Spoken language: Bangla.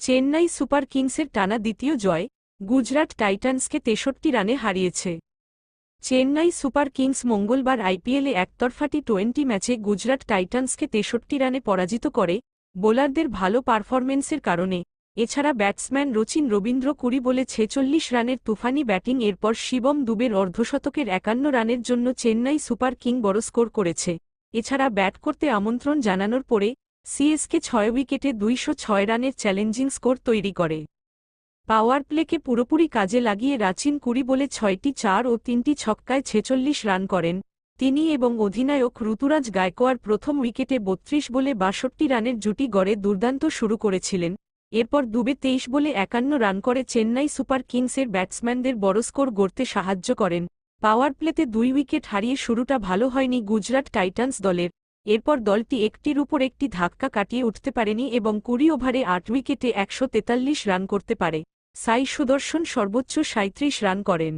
চেন্নাই সুপার কিংসের টানা দ্বিতীয় জয়, গুজরাট টাইটান্সকে তেষট্টি রানে হারিয়েছে। চেন্নাই সুপার কিংস মঙ্গলবার আইপিএলে একতরফাটি টোয়েন্টি ম্যাচে গুজরাট টাইটান্সকে তেষট্টি রানে পরাজিত করে, বোলারদের ভালো পারফরমেন্সের কারণে। এছাড়া ব্যাটসম্যান রচিন রবীন্দ্র কুড়ি বলে ছেচল্লিশ রানের তুফানি ব্যাটিং এরপর শিবম দুবের অর্ধশতকের একান্ন রানের জন্য চেন্নাই সুপার কিং বড় স্কোর করেছে। এছাড়া ব্যাট করতে আমন্ত্রণ জানানোর পরে সিএসকে ছয় উইকেটে দুইশো ছয় রানের চ্যালেঞ্জিং স্কোর তৈরি করে। পাওয়ার প্লেকে পুরোপুরি কাজে লাগিয়ে রাচিন কুড়ি বলে ছয়টি চার ও তিনটি ছক্কায় ছেচল্লিশ রান করেন। তিনি এবং অধিনায়ক ঋতুরাজ গায়কোয়াড় প্রথম উইকেটে বত্রিশ বলে বাষট্টি রানের জুটি গড়ে দুর্দান্ত শুরু করেছিলেন। এরপর দুবে তেইশ বলে একান্ন রান করে চেন্নাই সুপার কিংসের ব্যাটসম্যানদের বড় স্কোর গড়তে সাহায্য করেন। পাওয়ার প্লেতে দুই উইকেট হারিয়ে শুরুটা ভালো হয়নি গুজরাট টাইটান্স দলের। এরপর দলটি একটির উপর একটি ধাক্কা কাটিয়ে উঠতে পারেনি এবং কুড়ি ওভারে আট উইকেটে একশো তেতাল্লিশ রান করতে পারে। সাই সুদর্শন সর্বোচ্চ সাঁত্রিশ রান করেন।